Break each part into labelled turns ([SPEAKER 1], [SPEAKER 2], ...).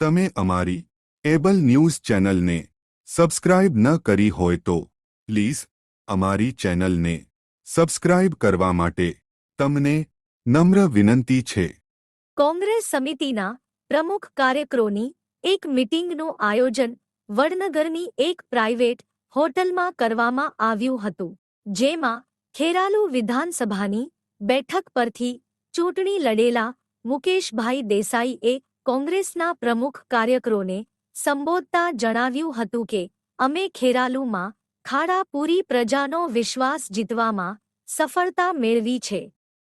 [SPEAKER 1] તમે અમારી able news ચેનલને સબસ્ક્રાઇબ ન કરી હોય તો પ્લીઝ અમારી ચેનલને સબસ્ક્રાઇબ કરવા માટે તમને નમ્ર વિનંતી છે.
[SPEAKER 2] કોંગ્રેસ સમિતિના પ્રમુખ કાર્યકરોની એક મીટિંગનું આયોજન વડનગરની એક પ્રાઇવેટ હોટલમાં કરવામાં આવ્યું હતું, જેમાં ખેરાલુ વિધાનસભાની બેઠક પરથી ચૂંટણી લડેલા મુકેશભાઈ દેસાઈએ કોંગ્રેસના પ્રમુખ કાર્યકરોને સંબોધતા જણાવ્યું હતું કે, અમે ખેરાલુમાં ખાડાપૂરી પ્રજાનો વિશ્વાસ જીતવામાં સફળતા મેળવી છે.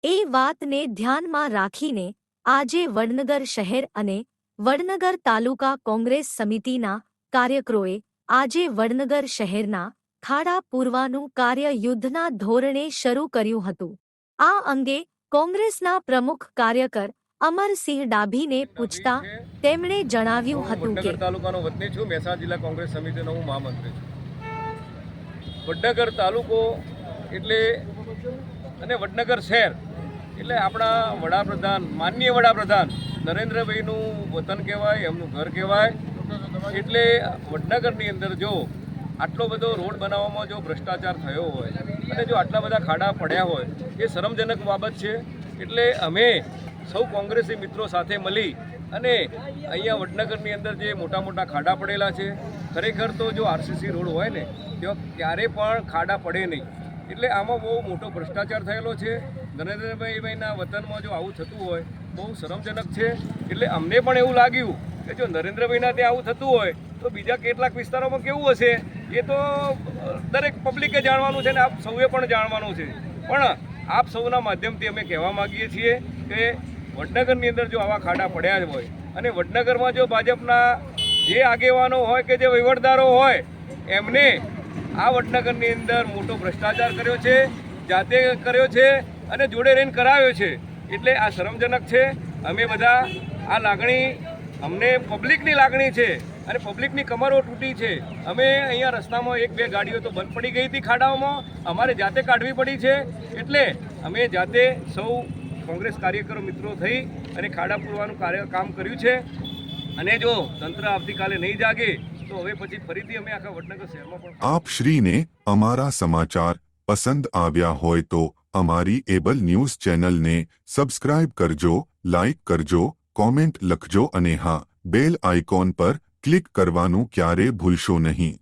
[SPEAKER 2] એ વાતને ધ્યાનમાં રાખીને આજે વડનગર શહેર અને વડનગર તાલુકા કોંગ્રેસ સમિતિના કાર્યકરોએ આજે વડનગર શહેરના ખાડા પૂરવાનું કાર્ય યુદ્ધના ધોરણે શરૂ કર્યું હતું. આ અંગે કોંગ્રેસના પ્રમુખ કાર્યકર અમરસિંહ ડાભીને પૂછતા તેમણે જણાવ્યું હતું કે
[SPEAKER 3] વડનગર તાલુકાનો વતની છું. મહેસાણા જિલ્લા કોંગ્રેસ સમિતિનો હું મહામંત્રી છું. વડનગર તાલુકો એટલે અને વડનગર શહેર એટલે આપણા વડાપ્રધાન માનનીય વડાપ્રધાન નરેન્દ્રભાઈનું વતન કહેવાય એમનું ઘર કહેવાય. એટલે વડનગરની અંદર જો આટલો બધો રોડ બનાવવામાં જો ભ્રષ્ટાચાર થયો હોય અને જો આટલા બધા ખાડા પડ્યા હોય એ શરમજનક બાબત છે. એટલે અમે સૌ કોંગ્રેસી મિત્રો સાથે મળી અને અહીંયા વડનગરની અંદર જે મોટા મોટા ખાડા પડેલા છે, ખરેખર તો જો આરસીસી રોડ હોય ને, તો ક્યારે પણ ખાડા પડે નહીં. એટલે આમાં બહુ મોટો ભ્રષ્ટાચાર થયેલો છે. નરેન્દ્રભાઈભાઈના વતનમાં જો આવું થતું હોય, બહુ શરમજનક છે. એટલે અમને પણ એવું લાગ્યું કે જો નરેન્દ્રભાઈના ત્યાં આવું થતું હોય, તો બીજા કેટલાક વિસ્તારોમાં કેવું હશે? એ તો દરેક પબ્લિકે જાણવાનું છે ને આપ સૌએ પણ જાણવાનું છે. પણ આપ સૌના માધ્યમથી અમે કહેવા માગીએ છીએ કે વડનગરની અંદર જો આવા ખાડા પડ્યા જ હોય અને વડનગરમાં જો ભાજપના જે આગેવાનો હોય કે જે વહીવટદારો હોય, એમને આ વડનગરની અંદર મોટો ભ્રષ્ટાચાર કર્યો છે, જાતે કર્યો છે અને જોડે રહીને કરાવ્યો છે. એટલે આ શરમજનક છે. અમે બધા આ લાગણી, અમને પબ્લિકની લાગણી છે અને પબ્લિકની કમરો તૂટી છે. અમે અહીંયા રસ્તામાં એક બે ગાડીઓ તો બંધ પડી ગઈ હતી ખાડાઓમાં. અમારે જાતે કાઢવી પડી છે. એટલે અમે જાતે સૌ કોંગ્રેસ કાર્યકરો મિત્રો થઈ અને ખાડા પૂરવાનું કાર્ય કામ કર્યું છે. અને જો તંત્ર આવતીકાલે નહીં જાગે, તો હવે પછી ફરીથી અમે આખા વડનગર શહેરમાં પણ
[SPEAKER 1] આપ શ્રીને અમારા સમાચાર પસંદ આવ્યા હોય તો અમારી એબલ ન્યૂઝ ચેનલને સબસ્ક્રાઇબ કરજો, લાઇક કરજો, કોમેન્ટ લખજો અને હા, બેલ આઇકોન પર ક્લિક કરવાનું ક્યારે ભૂલશો નહીં.